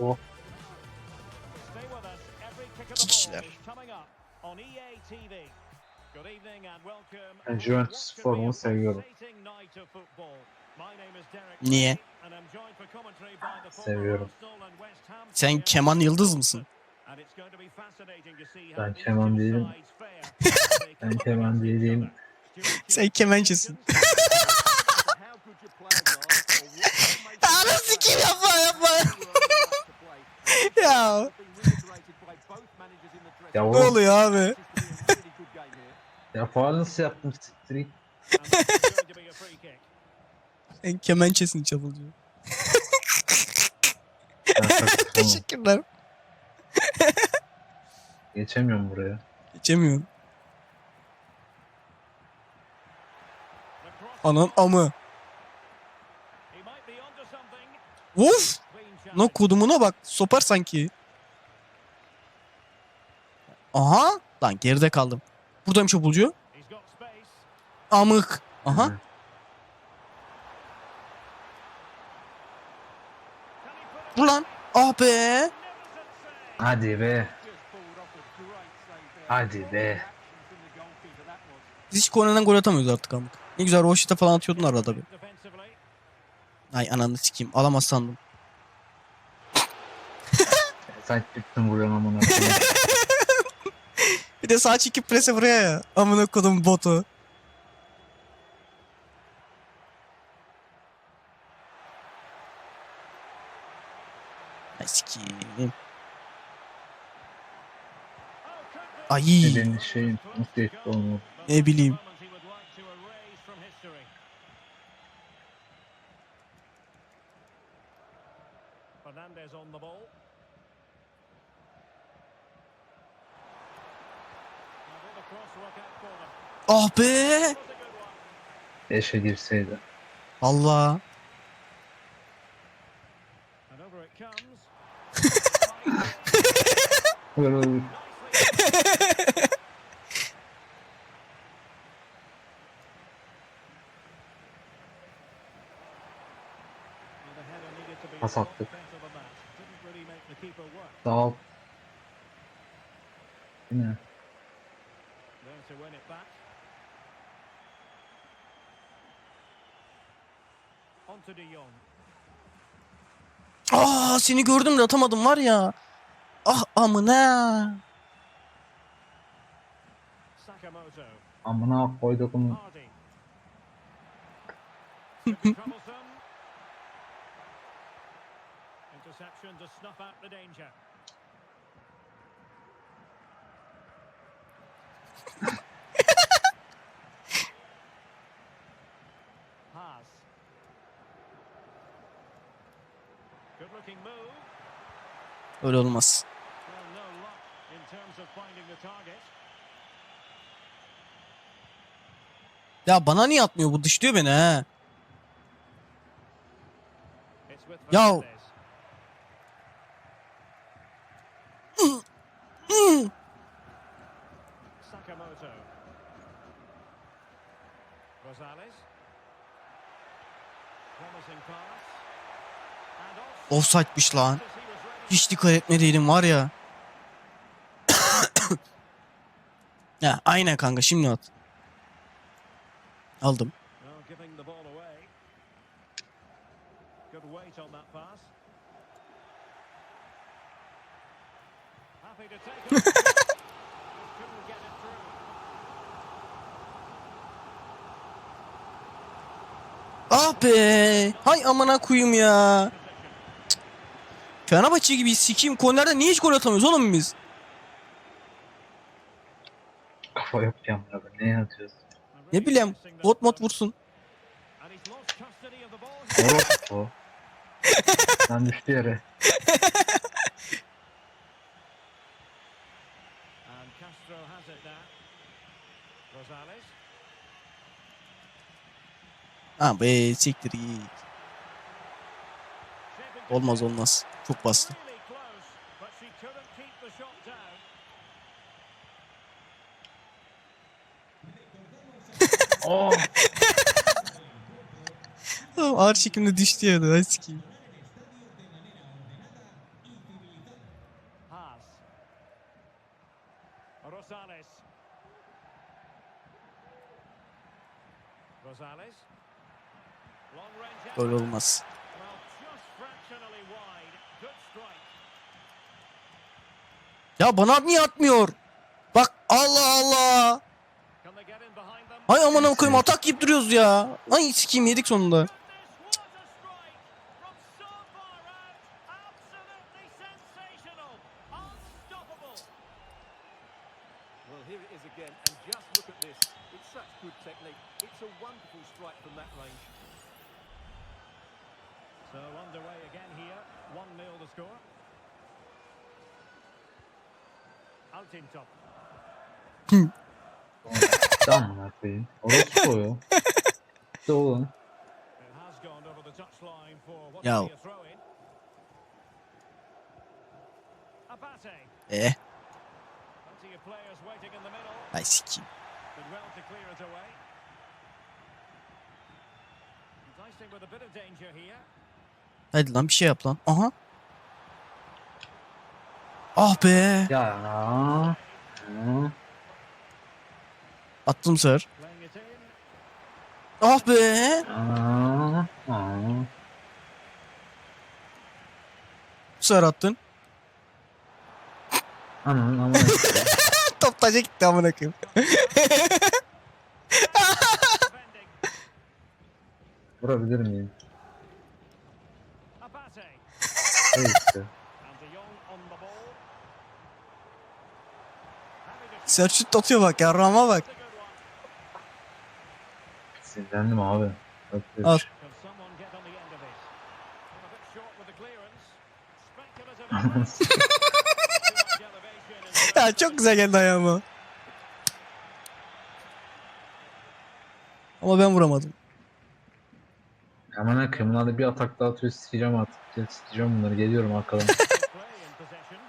Oh. İki kişiler. is coming up on EA TV. Good evening and welcome. Ben Juventus a seviyorum. Niye? Ray, and I'm joined for commentary by the former Seviyorum. Sen Keman Yıldız mısın? And it's going to be fascinating to see how Ben Keman değilim. Ben Keman değilim. Sen kemençesin. Ana sikim yapma yapma. ya Ya ne oğlum oluyor abi? ya faal nasıl yaptım siktir git. And it's going to be a free kick. Sen kemençesin çapulcu. Ben sakın- Teşekkürler. Geçemiyorum buraya. Geçemiyorum. Anan amı. Clean No kodumuna bak. Sopar sanki. Aha. Lan geride kaldım. Çapulcu. He's got space. Amık. Aha. Hı. Can he put it Dur lan. Ah be. Hadi be. Hadi be. Biz hiç kornerden gol atamıyoruz artık amık. Ne güzel Roşit'e falan atıyordun arada. Defensively. Ay ananı sikeyim. Alamaz sandım. Sen çıktın buraya amına koyayım. Bir de sağ çekip prese buraya ya. Amına kodum botu. Ay sikeyim. Oh, could Ay Senin şeyin nasıl ne bileyim. Fernandez on the ball. Ah be. Eşe girseydi. Valla. And over it comes. Böyle Nicely. Well, the header needed to be Pas a lot attık. better than that. Didn't really make the keeper work. Sağ ol. Yine. There to win it back. On to De Jong. Aa seni gördüm de atamadım var ya. Ah amına. Amına koyduk onu. Interception to snuff out the danger. Haas. Good looking move. Öyle olmaz. Well, no luck in terms of finding the target. Ya bana niye atmıyor bu dışlıyor beni ha. It's Sakamoto. Rosales. Promising pass. Offside'miş lan. Hiç dikkat etmediydim var ya. ya aynen kanka şimdi at. Aldım. Good weight on that pass. Happy to take it. Just couldn't get it through. Ah be. Hay amına koyayım ya. Fenerbahçe gibi sikeyim kornerde niye hiç gol atamıyoruz oğlum biz? Kafa yok ya amına koyayım. Neye atıyorsun? Ne bileyim bot mod vursun. Orospu. Sen düştü yere. Ha be siktir git. Olmaz olmaz. Çok bastı. Oh. Ağır çekimde düştü ya. Ben sikeyim. Rosales Gol olmaz. Ya bana niye atmıyor? Bak Allah Allah. Hay aman koyayım atak yiyip duruyoruz ya. Ay sikeyim yedik sonunda. Well, here it is again, and just look at this. It's such good technique. It's a wonderful strike from that range. So underway again here. 1-0 the score. Altintop. Tamam amına koyayım. Orası koyuyor. İşte oğlum. It has Ay here. Hadi lan bir şey yap lan. Aha. Ah be. Ya. Attım sır. Ah be. Sır attın. Ananın amına koyayım. Top taca gitti amına koyayım. Vurabilir miyim? Evet işte. Atıyor bak ya rama bak. Sinirlendim abi. Böyle Al. Ya çok güzel geldi ayağıma. Ama ben vuramadım. Amına koyayım. Bunlar da bir atak daha atıyor. Sikeceğim artık. Sikeceğim bunları. Geliyorum arkadan. play in possession.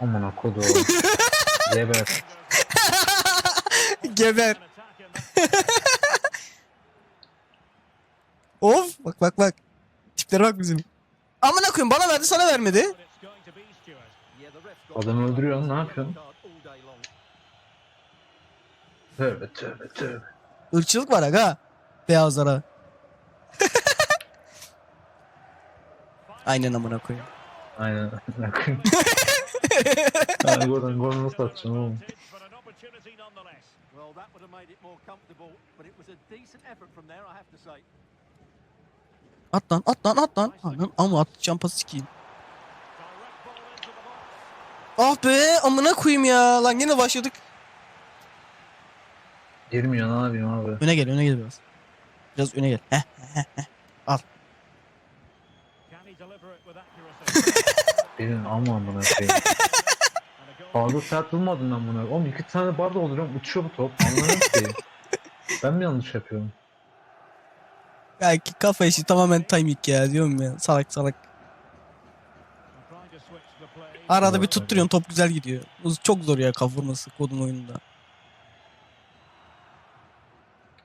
Amına kodu. Geber. Geber. Of bak bak bak. Tiplere bak bizim. Amına koyayım bana verdi sana vermedi. Adamı öldürüyorsun, ne yapıyorsun? Tövbe tövbe tövbe. Irkçılık var aga. Beyazlara. Aynen amına koyayım. Aynen. Amına koyayım. Yani buradan gol nasıl atacağım oğlum? But an opportunity nonetheless. Well, that would have made it more comfortable, but it was a decent effort from there, I have to say. At lan at lan at lan. Anan ama atacağım pası sikeyim. Direct ball into the box. Ah be amına koyayım ya. Lan yine başladık. Girmiyor ne yapayım abi. Öne gel öne gel biraz. Biraz öne gel. Heh. Can he deliver it with accuracy? Benim ama amına koyayım. Fazla sert bulmadım ben bunu. Oğlum iki tane bar dolduruyorum. Uçuyor bu top. Anlamıyorum ki. Ben mi yanlış yapıyorum? Belki kafa işi tamamen timing ya diyorum ya. Salak salak. Trying to switch the play. Arada bir tutturuyorsun top güzel gidiyor. Bu çok zor ya kafa vurması kodun oyununda.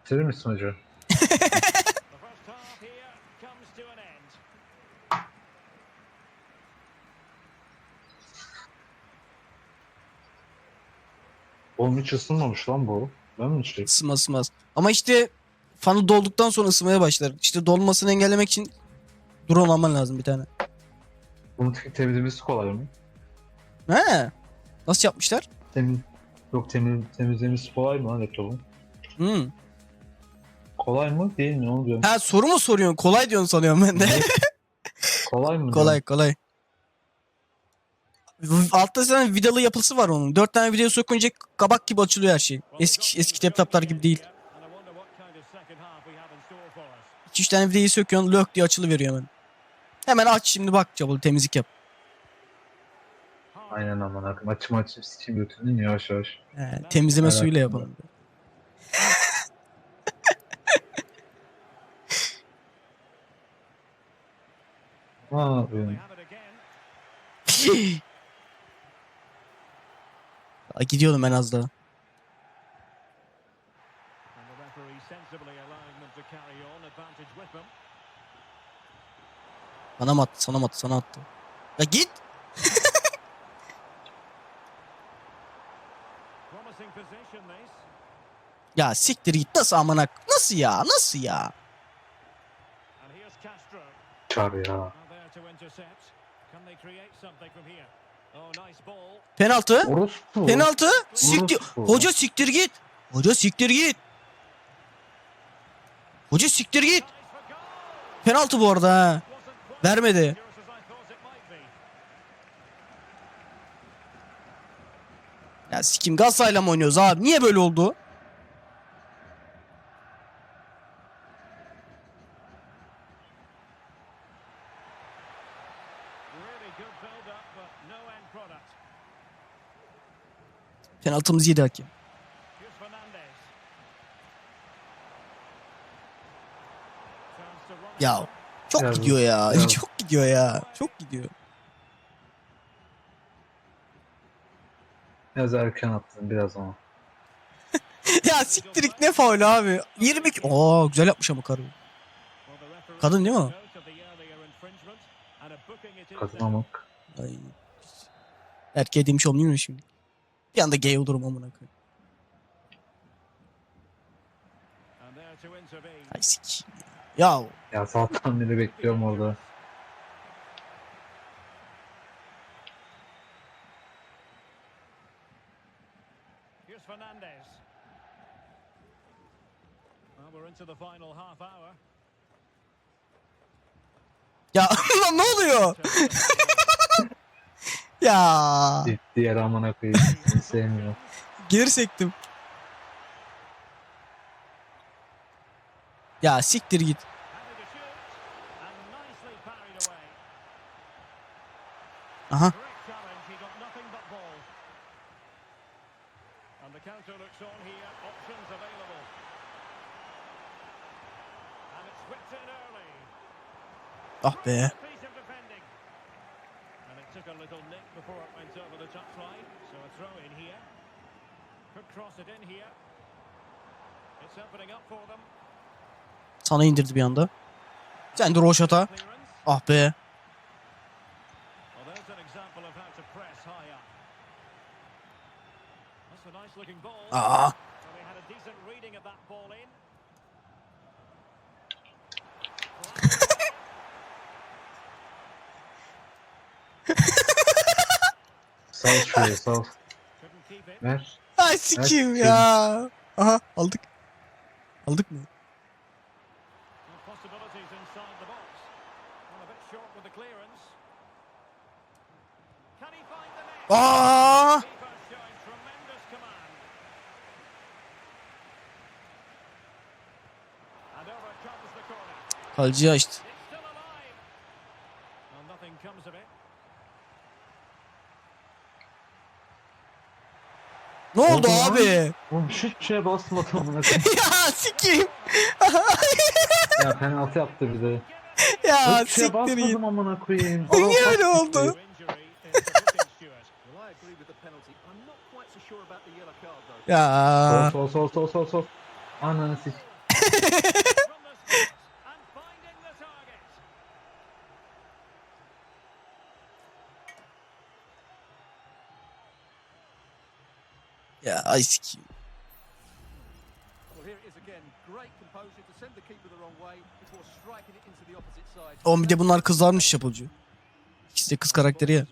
Bitirir misin hoca? The first half here comes to an end. Oğlum hiç ısınmamış lan bu. Ben mi şey? Isınmaz ısınmaz. Ama işte fanı dolduktan sonra ısınmaya başlar. İşte dolmasını engellemek için drone alman lazım bir tane. Bunun tek temizlemesi kolay mı? He. Nasıl yapmışlar? Temiz... Yok temiz, temizlemesi kolay mı lan laptopun? Hmm. Kolay mı değil mi onu diyorum. Ha soru mu soruyorsun? Kolay diyorsun sanıyorum ben de. Kolay mı? kolay diyorum. kolay. Altta zaten vidalı yapısı var onun. Dört tane video sokunca kabak gibi açılıyor her şey. Eski eski laptoplar gibi değil. And I wonder what kind of second half we have in store for us. 2 üç tane videoyu söküyorsun lök diye açılı veriyor hemen. Hemen aç şimdi bak çabuk temizlik yap. Aynen aman akım. Açım açım sikeyim götürdün yavaş yavaş. He, temizleme Evet. suyuyla yapalım. Ne yapıyorsun? Ay, Gidiyordum ben az daha. Sana mı attı? Sana mı attı? Sana attı. Ya git. Promising position this. Ya siktir git. Nasıl amına? Nasıl ya? Nasıl ya? Çar ya. Penaltı. Orospu. Penaltı. Siktir. Orospu. Hoca siktir git. Hoca siktir git. Hoca siktir git. Penaltı bu arada ha. Vermedi. Ya sikim Galatasaray'la mı oynuyoruz abi? Niye böyle oldu? Really good build-up, but no end product. Penaltımızı yedi Ronaldo. Ya çok Ya, gidiyor ya. ya. Çok gidiyor ya. Çok gidiyor. Biraz erken attın biraz ama. ya siktirik ne faul abi. 22. Oo güzel yapmış ama karı. Kadın değil mi o? took note of the earlier infringement and amık. Ay. Erkeğe demiş olmayayım mı şimdi? Bir anda gay olurum amına koyayım. Ay sikeyim ya. Ya zaten biri bekliyorum orada. Here's Fernandez. Well, we're into the final half hour. Ya lan ne oluyor? ya Diğer amına koyayım. Seni sevmiyor. geri sektim. Ya siktir git. Aha. Great challenge. He got nothing but ball. And the counter looks on here. Options available. And it's whipped in early. Ah be. Piece of defending. And it took a little nick before it went over the touchline. So a throw in here. Could cross it in here. It's opening up for them. Sana indirdi bir anda. Sen de roşata. Ah be. Well, there's an example of how to press high up. That's a nice looking ball. Aa. Well, they had a decent reading of that ball in. Sal şuraya sal. Ver. Ay sikeyim Ay, ya. Aha aldık. Aldık mı? Well, possibilities inside the box. Well, a bit short with the clearance. Can he find the net? Aa! Keeper showing tremendous command. And over comes the corner. Kaleciyi açtı. It's still alive. Well, nothing comes of it. Ne oldu Oldu lan. abi? Oğlum şu şeye basmadım ya sikeyim. Ya penaltı yaptı bir de. ya şeye siktir git. basmadım amına koyayım. Niye öyle oldu? Injury is predicting Stewart. Well, I agree with the penalty. I'm not quite so sure about the yellow card, though. Ya. Sol sol sol sol sol sol. Ananı sik. Ya ay sikeyim. Oğlum bir de bunlar kızlarmış çapulcu. İkisi de kız karakteri ya.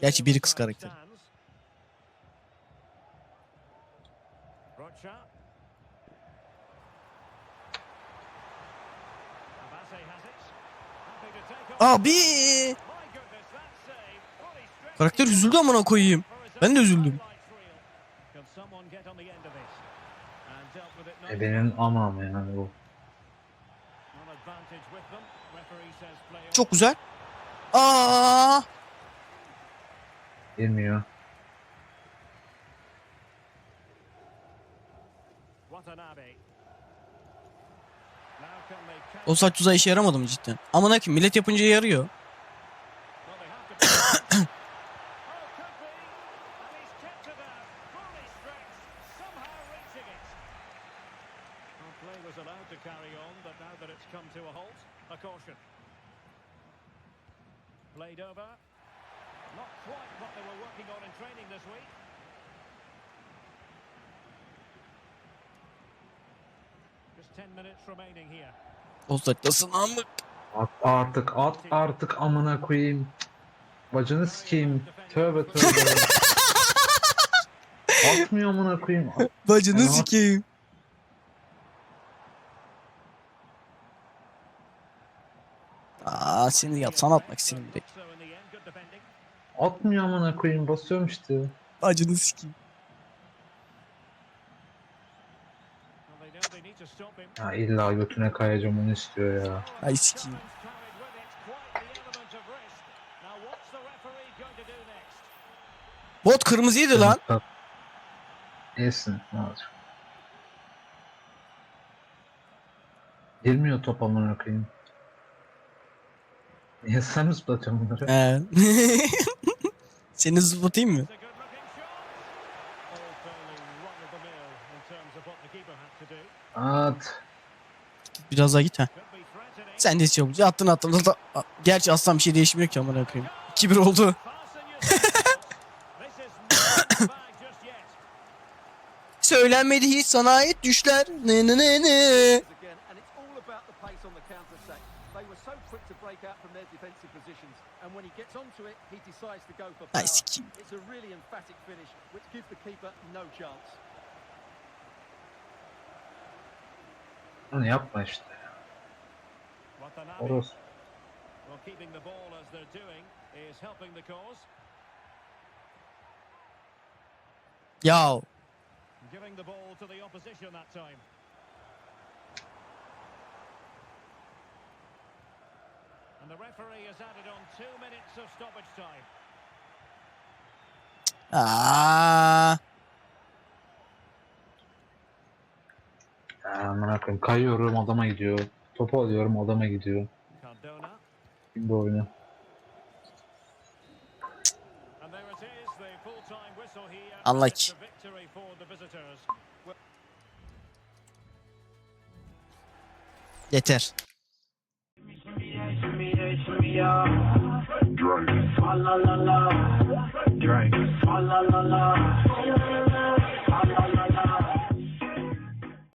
Gerçi biri kız karakteri. Abi. Karakter üzüldü amına koyayım. Ben de üzüldüm. highlights reel. Can someone get on the end of it? And dealt with it E benim amam yani bu. Çok güzel. Aa. Girmiyor. O saç tuzağı işe yaramadı mı cidden? Amına koyayım millet yapınca yarıyor. Well, they have to. oh, could be. And he's kept it out. Fully stretched. Somehow reaching it. Well, play was allowed to carry on, but now that it's come to a caution. Played over. Not quite what they were working on in training this week. Just 10 minutes remaining here. Uzaktasın amık. At artık at artık amına koyayım. Bacını sikeyim. Tövbe tövbe. Atmıyor amına koyayım. Bacını sikeyim. Aa seni yatsan atmak direkt. Defending. Atmıyor amına koyayım. Basıyorum işte. Bacını sikeyim. Ya illa götüne kayacağım onu istiyor ya. Ay sikeyim. Bot kırmızıydı lan. Yesin. Ne olacak? Girmiyor top amına koyayım. Niye sen mi zıplatacaksın bunları? He. Seni zıplatayım mı? At. Biraz daha git ha. Sen de çabuk. Attın attın. attın. Aa, Gerçi aslan bir şey değişmiyor ki amına koyayım. 2-1 oldu. Söylenmedi hiç sana ait düşler. Ne ne ne ne. Their defensive positions, and when he gets onto it, he decides to go for Ay power. sikeyim. It's a really emphatic finish, which gives the keeper no chance. Onu yapma işte. Watanabe. Orası. Well, keeping the ball as they're doing is helping the cause. Ya Giving the ball to the opposition that time. And the referee has added on two minutes of stoppage time. Aa, Ya amına koyayım. Kayıyorum adama gidiyor. Topu alıyorum adama gidiyor. Cardona. Şimdi oyunu. And there it is, the full-time whistle here. Unlucky. It's a victory for the visitors. yeter. Drink. Drink. la.